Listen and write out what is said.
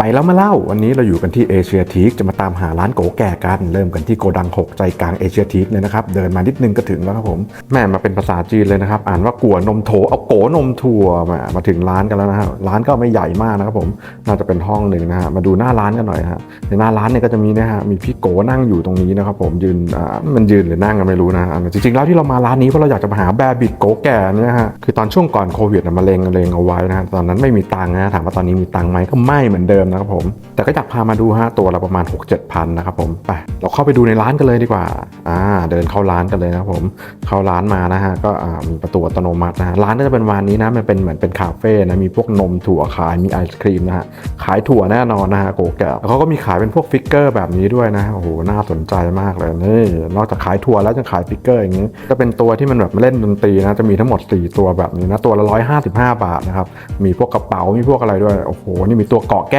ไปแล้วมาเล่า วันนี้เราอยู่กันที่เอเชียทีคจะมาตามหาร้านโกแก่กัน เริ่มกันที่โกดัง 6 ใจกลางเอเชียทีคเลยนะครับ เดินมานิดนึงก็ถึงแล้วครับผม แม่มาเป็นภาษาจีนเลยนะครับ อ่านว่ากัวนมโถเอาโกนมถั่วมามาถึงร้านกันแล้วนะฮะร้านก็ไม่ใหญ่มากนะครับผมน่าจะเป็นห้องหนึ่งนะฮะมาดูหน้าร้านกันหน่อยฮะในหน้าร้านเนี่ยก็จะมีนะฮะมีพี่โกนั่งอยู่ตรงนี้นะครับผมยืนอ่ามันยืนหรือนั่งกันไม่รู้นะฮะจริงๆแล้วที่เรามาร้านนี้เพราะเราอยากจะมาหาแบบบิดโกแก่เนี่ยฮะคือตอนช่วงก่อนโควิดมาเลงเลงเอาไว้นะฮะตอนนั้นไม่มีตังค์นะถามว่าตอนนี้มีตังค์ไหมก็ไม่เหมือนเดิมนะครับผม แต่ก็อยากพามาดูฮะตัวละประมาณ 6 7พันนะครับผมไปเราเข้าไปดูในร้านกันเลยดีกว่าอ่า เดินเข้าร้านกันเลยนะครับผมเข้าร้านมานะฮะก็อ่ามีประตูอัตโนมัตินะฮะร้านก็จะเป็นวานนี้นะมันเป็นเหมือนเป็นคาเฟ่นะมีพวกนมถั่วขายมีไอศครีมนะฮะขายถั่วแน่นอนนะฮะโกแก่แล้วเขาก็มีขายเป็นพวกฟิกเกอร์แบบนี้ด้วยนะโอ้โหน่าสนใจมากเลยนี่นอกจากขายถั่วแล้วยังขายฟิกเกอร์อย่างนี้ก็เป็นตัวที่มันแบบเล่นดนตรีนะจะมีทั้งหมด 4 ตัวแบบนี้นะตัวละ155 บาทนะครับมีพวกกระเป๋ามีพวกอะไรด้วยโอ้โหนี่มีตัวเกาะแก้ว